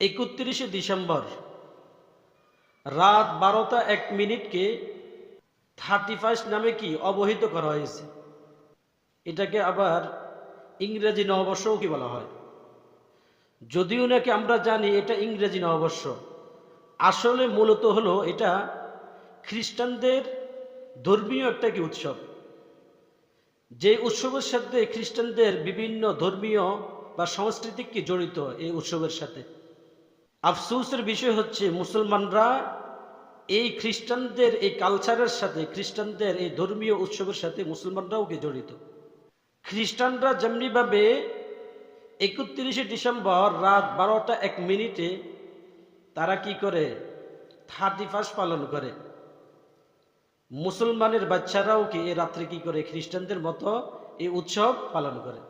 একত্রিশে ডিসেম্বর। রাত বারোটা এক মিনিটকে থার্টি ফার্স্ট নামে কি অবহিত করা হয়েছে? এটাকে আবার ইংরেজি নববর্ষও কি বলা হয়? যদিও নাকি আমরা জানি এটা ইংরেজি নববর্ষ, আসলে মূলত হলো এটা খ্রিস্টানদের ধর্মীয় একটা কি উৎসব। যে উৎসবের সাথে খ্রিস্টানদের বিভিন্ন ধর্মীয় বা সাংস্কৃতিক কি জড়িত এই উৎসবের সাথে? আফসোসের বিষয় হচ্ছে, মুসলমানরা এই খ্রিস্টানদের, এই কালচারের সাথে, খ্রিস্টানদের এই ধর্মীয় উৎসবের সাথে মুসলমানরাও কি জড়িত? খ্রিস্টানরা যেমনিভাবে একত্রিশে ডিসেম্বর রাত বারোটা এক মিনিটে তারা কি করে? থার্টি ফার্স্ট পালন করে। মুসলমানের বাচ্চারাও কি এ রাত্রে কি করে? খ্রিস্টানদের মতো এই উৎসব পালন করে।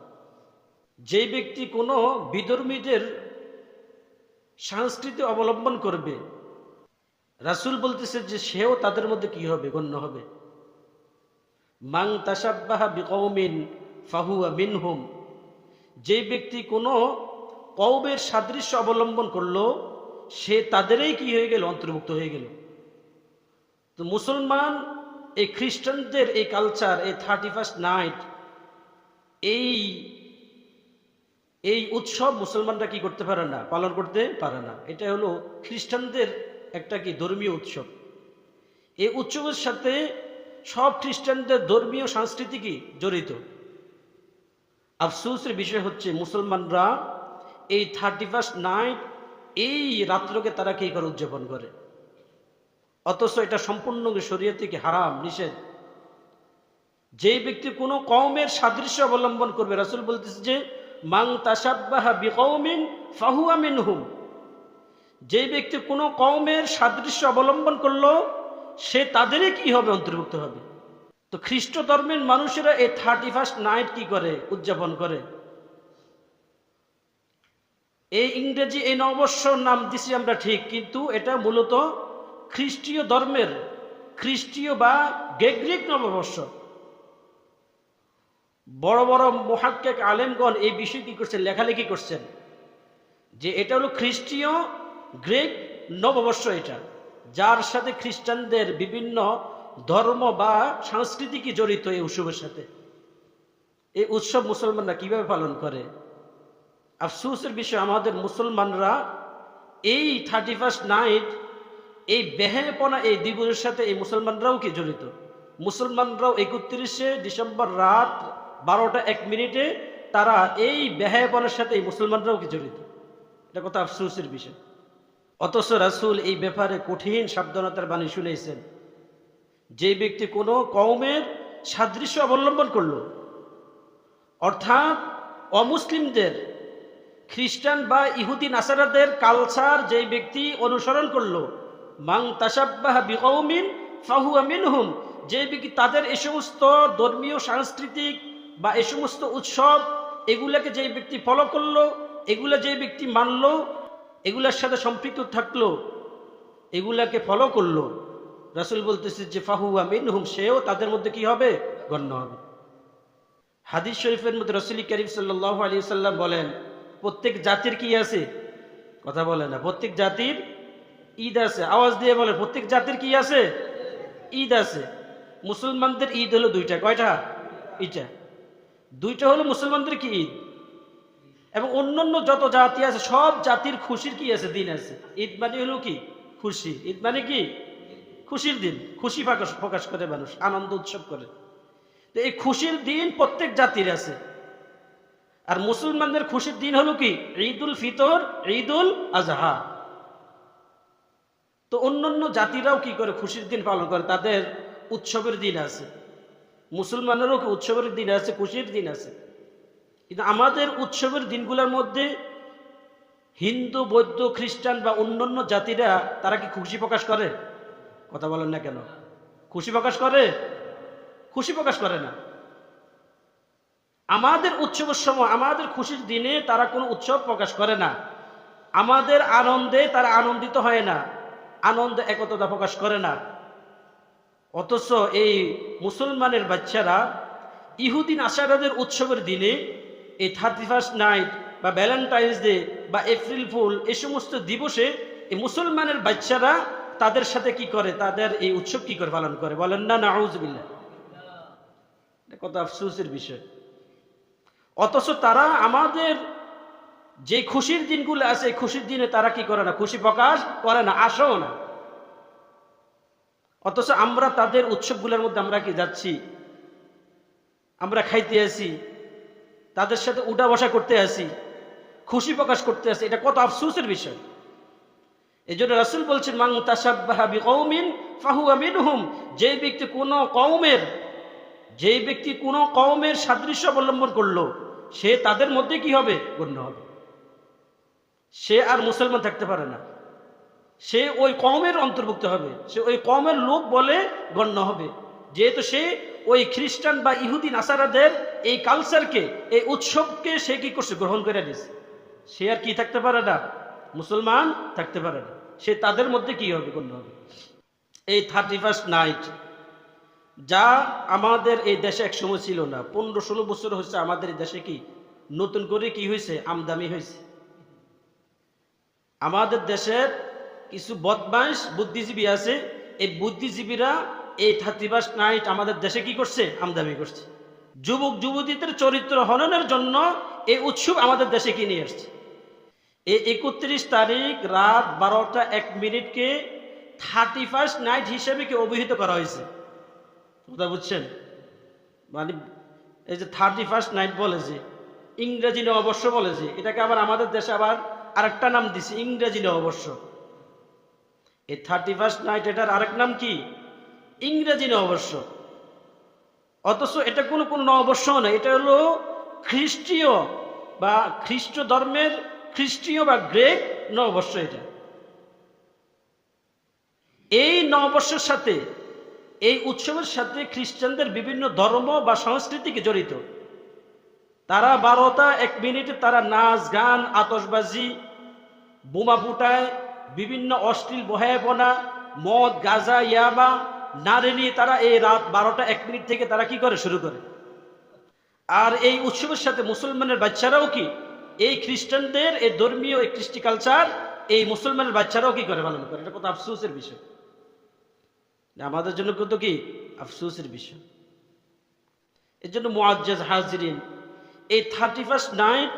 যে ব্যক্তি কোনো বিধর্মীদের সংস্কৃতি অবলম্বন করবে। রাসূল বলতেছে যে সেও তাদের মধ্যে কি হবে? গণ্য হবে। মাং তাসাব্বাহা বিকৌমিন ফাহুয়া মিনহুম। যে ব্যক্তি কোনো কৌবের সাদৃশ্য অবলম্বন করল, সে তাদেরই কি হয়ে গেল? অন্তর্ভুক্ত হয়ে গেল। তো মুসলমান, এই খ্রিস্টানদের এই কালচার এই থার্টি ফার্স্ট নাইট এই এই উৎসব মুসলমানরা কি করতে পারে না, পালন করতে পারে না। এটা হলো খ্রিস্টানদের একটা কি ধর্মীয় উৎসব। এই উৎসবের সাথে সব খ্রিস্টানদের ধর্মীয় সংস্কৃতি কি জড়িত। আফসোসের বিষয় হচ্ছে মুসলমানরা এই থার্টি ফার্স্ট নাইট এই রাত্রকে তারা কি করে উদযাপন করে? অথচ এটা সম্পূর্ণ শরীয় থেকে হারাম, নিষেধ? যে ব্যক্তি কোনো কমের সাদৃশ্য অবলম্বন করবে, রাসুল বলতেছে যে মাং বিকৌমিন ফাহুয়া মিনহুম। যে ব্যক্তি কোনো কওমের সাদৃশ্য অবলম্বন করল, সে তাদেরই কি হবে, অন্তর্ভুক্ত হবে? তো খ্রিস্ট ধর্মের মানুষেরা এই থার্টি ফার্স্ট নাইট কি করে? উদযাপন করে। এই ইংরেজি এই নববর্ষ নাম দিছি আমরা ঠিক, কিন্তু এটা মূলত খ্রিস্টীয় ধর্মের, খ্রিস্টীয় বা গ্রেগরিক নববর্ষ। বড় বড় মহাক্কেক আলেমগণ এই বিষয়ে কি করছেন? লেখালেখি করছেন। যে এটা হলো খ্রিস্টীয় গ্রেক নববর্ষ এটা, যার সাথে খ্রিস্টানদের বিভিন্ন ধর্ম বা সংস্কৃতি কি জড়িত এই উৎসবের সাথে। এই উৎসব মুসলমানরা কীভাবে পালন করে? আফসোসের বিষয়, আমাদের মুসলমানরা এই থার্টি ফার্স্ট নাইট, এই বেহেপনা এই দিবসের সাথে এই মুসলমানরাও কি জড়িত? মুসলমানরাও একত্রিশে ডিসেম্বর রাত বারোটা এক মিনিটে তারা এই বেহায়াপনার সাথে এই মুসলমানরাও কি জড়িত? এটা কত আফসোসের বিষয়। অথচ রাসুল এই ব্যাপারে কঠিন সাবধানতার বাণী শুনেছেন যে ব্যক্তি কোনো কওমের সাদৃশ্য অবলম্বন করল, অর্থাৎ অমুসলিমদের, খ্রিস্টান বা ইহুদি নাসারাদের কালচার যে ব্যক্তি অনুসরণ করল মাং তাসাব্বাহ মিনহুম, যে ব্যক্তি তাদের এ সমস্ত ধর্মীয়, সাংস্কৃতিক বা এ সমস্ত উৎসব এগুলাকে যে ব্যক্তি ফলো করল এগুলা যে ব্যক্তি মানলো এগুলার সাথে সম্পৃক্ত থাকল এগুলাকে ফলো করল রাসূল বলতেছে যে ফাহুয়া মিনহুম সেও তাদের মধ্যে কি হবে? গণ্য হবে। হাদিস শরীফের মধ্যে রসুল করিম সাল্লাহ আলী সাল্লাম বলেন প্রত্যেক জাতির কি আছে? কথা বলে না প্রত্যেক জাতির ঈদ আছে। আওয়াজ দিয়ে বলে প্রত্যেক জাতির কি আছে? ঈদ আছে। মুসলমানদের ঈদ হলো দুইটা কয়টা? এইটা দুইটা হলো মুসলমানদের কি ঈদ? এবং অন্যান্য যত জাতি আছে, সব জাতির খুশির কি আছে? দিন আছে। ঈদ মানে হলো কি? খুশি। ঈদ মানে কি? খুশির দিন। খুশি প্রকাশ করে মানুষ, আনন্দ উৎসব করে। তো এই খুশির দিন প্রত্যেক জাতির আছে। আর মুসলমানদের খুশির দিন হলো কি? ঈদুল ফিতর, ঈদুল আজহা। তো অন্যান্য জাতিরাও কি করে খুশির দিন পালন করে? তাদের উৎসবের দিন আছে। মুসলমানেরও উৎসবের দিন আছে, খুশির দিন আছে। কিন্তু আমাদের উৎসবের দিনগুলোর মধ্যে হিন্দু, বৌদ্ধ, খ্রিস্টান বা অন্যান্য জাতিরা, তারা কি খুশি প্রকাশ করে? কথা বলেন না কেন? খুশি প্রকাশ করে? খুশি প্রকাশ করে না। আমাদের উৎসবের সময়, আমাদের খুশির দিনে তারা কোনো উৎসব প্রকাশ করে না। আমাদের আনন্দে তারা আনন্দিত হয় না। আনন্দ একতা প্রকাশ করে না। অথচ এই মুসলমানের বাচ্চারা ইহুদিন আশারাদের উৎসবের দিনে এই থার্টি ফার্স্ট নাইট বা ভ্যালেন্টাইন্স ডে বা এপ্রিল ফুল এ সমস্ত দিবসে এই মুসলমানের বাচ্চারা তাদের সাথে কি করে? তাদের এই উৎসব কি করে পালন করে? বলেন, না না আউজবিল্লা কত আফসোসের বিষয়। অথচ তারা আমাদের যে খুশির দিনগুলো আছে, খুশির দিনে তারা কি করে না? খুশি প্রকাশ করে না, আসেও না। অথচ আমরা তাদের উৎসবগুলোর মধ্যে আমরা কি যাচ্ছি? আমরা খাইতে আসি, তাদের সাথে উঠা বসা করতে আসি, খুশি প্রকাশ করতে আসি, এটা কত আফসোসের বিষয়। এই জন্য রাসুল বলছেন মাং তাসাব্বাহাবি কৌমিন ফাহু আমিন হুম যে ব্যক্তি কোন কৌমের যে ব্যক্তি কোন কৌমের সাদৃশ্য অবলম্বন করল, সে তাদের মধ্যে কি হবে? গণ্য হবে। সে আর মুসলমান থাকতে পারে না। সে ওই কমের অন্তর্ভুক্ত হবে। সে ওই কমের লোক বলে গণ্য হবে। যেহেতু সে ওই খ্রিস্টান বা ইহুদি, নাসারাদের এই কালচারকে এই উৎসবকে সে কি করছে? গ্রহণ করে নিছে। সে আর কি থাকতে পারে না? মুসলমান থাকতে পারে না। সে তাদের মধ্যে কি হবে? গণ্য হবে। এই থার্টি ফার্স্ট নাইট যা আমাদের এই দেশে এক সময় ছিল না। পনেরো ষোলো বছর হয়েছে, আমাদের এই দেশে কি? নতুন করে কি হয়েছে? আমদামি হয়েছে। আমাদের দেশের কিছু বদমাইশ বুদ্ধিজীবী আছে, এই বুদ্ধিজীবীরা এই থার্টি ফার্স্ট নাইট আমাদের দেশে কি করছে? আমদামি করছে। যুবক যুবতীদের চরিত্র হননের জন্য এই উৎসব আমাদের দেশে কি নিয়ে আসছে? এই একত্রিশ তারিখ রাত বারোটা এক মিনিটকে থার্টি ফার্স্ট নাইট হিসেবে কি অভিহিত করা হয়েছে? কথা বুঝছেন? মানে এই যে থার্টি ফার্স্ট নাইট বলেছে ইংরেজি অবশ্য বলেছে এটাকে আবার আমাদের দেশে আবার আরেকটা নাম দিছে, ইংরেজি অবশ্য। এই থার্টি ফার্স্ট নাইট এটার আরেক নাম কি? ইংরেজি অবশ্য। অথচ এটা কোনো কোনো নববর্ষ নয়, এটা হলো খ্রিস্টীয় বা খ্রিস্ট ধর্মের খ্রিস্টীয় বা গ্রেক নববর্ষ এটা। এই নববর্ষের সাথে, এই উৎসবের সাথে খ্রিস্টানদের বিভিন্ন ধর্ম বা সংস্কৃতিকে জড়িত। তারা বারোটা এক মিনিটে তারা নাচ, গান আতসবাজি বোমা ফুটায় বিভিন্ন অশ্লীল বহায়পনা মদ, গাজা, ইয়াবা নারে নিয়ে তারা এই রাত বারোটা এক মিনিট থেকে তারা কি করে শুরু করে? আর এই উৎসবের সাথে মুসলমানের বাচ্চারাও কি? এই খ্রিস্টানদের, এই ধর্মীয়, এই কৃষ্টি কালচার, এই মুসলমানের বাচ্চারাও কি করে পালন করে? এটা কত আফসোসের বিষয়। আমাদের জন্য কত কি? আফসোসের বিষয়। এর জন্য মোয়াজ্জাজ হাজরিন, এই থার্টি ফার্স্ট নাইট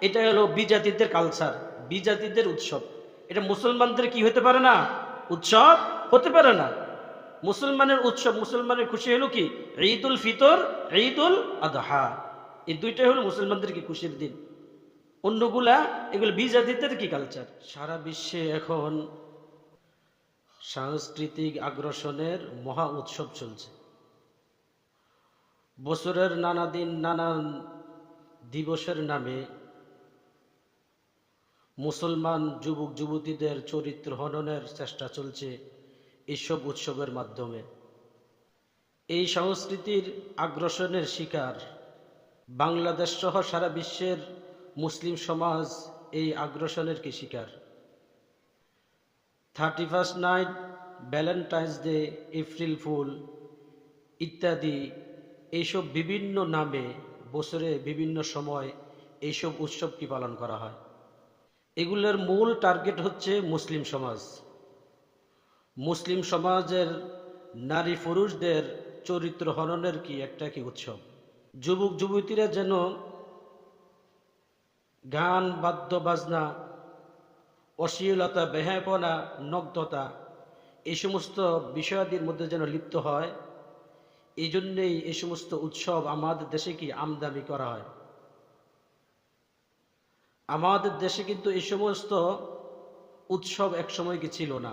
এটা হলো বিজাতিদের কালচার, বিজাতিদের উৎসব। এটা মুসলমানদের কি হতে পারে না? উৎসব হতে পারে না। মুসলমানের উৎসব, মুসলমানের খুশি হলো কি? ঈদ উল ফিতর ঈদ উল আদহা। এই দুইটাই হলো মুসলমানদের কি খুশির দিন। অন্যগুলা, এগুলো বিজাতিদের কি কালচার সারা বিশ্বে এখন সাংস্কৃতিক আগ্রাসনের মহা উৎসব চলছে। বছরের নানা দিন নানান দিবসের নামে মুসলমান যুবক যুবতীদের চরিত্র হননের চেষ্টা চলছে এইসব উৎসবের মাধ্যমে। এই সংস্কৃতির আগ্রাসনের শিকার বাংলাদেশ সহ সারা বিশ্বের মুসলিম সমাজ এই আগ্রাসনের কি শিকার? Thirty first night, Valentine's Day, April fool ইত্যাদি এইসব বিভিন্ন নামে বছরে বিভিন্ন সময় এইসব উৎসবটি পালন করা হয়? এগুলোর মূল টার্গেট হচ্ছে মুসলিম সমাজ। মুসলিম সমাজের নারী পুরুষদের চরিত্র হননের কি একটা কি উৎসব? যুবক যুবতীরা যেন গান বাদ্য বাজনা অশ্লীলতা, বেহায়পনা নগ্ধতা এই সমস্ত বিষয়াদির মধ্যে যেন লিপ্ত হয় এই জন্যেই এই সমস্ত উৎসব আমাদের দেশে কি আমদানি করা হয়? আমাদের দেশে কিন্তু এই সমস্ত উৎসব একসময় কি ছিল না।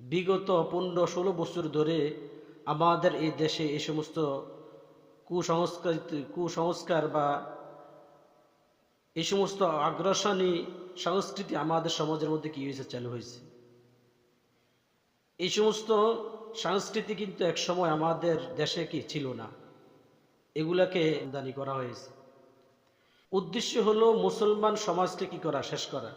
বিগত পনেরো ষোলো বছর ধরে আমাদের এই দেশে এই সমস্ত কুসংস্কার কুসংস্কার বা এই সমস্ত আগ্রাসনী সংস্কৃতি আমাদের সমাজের মধ্যে কি হয়েছে, চালু হয়েছে। এই সমস্ত সংস্কৃতি কিন্তু এক সময় আমাদের দেশে কি ছিল না। এগুলাকে আমদানি করা হয়েছে। উদ্দেশ্য হলো মুসলমান সমাজকে কি করা শেষ করা।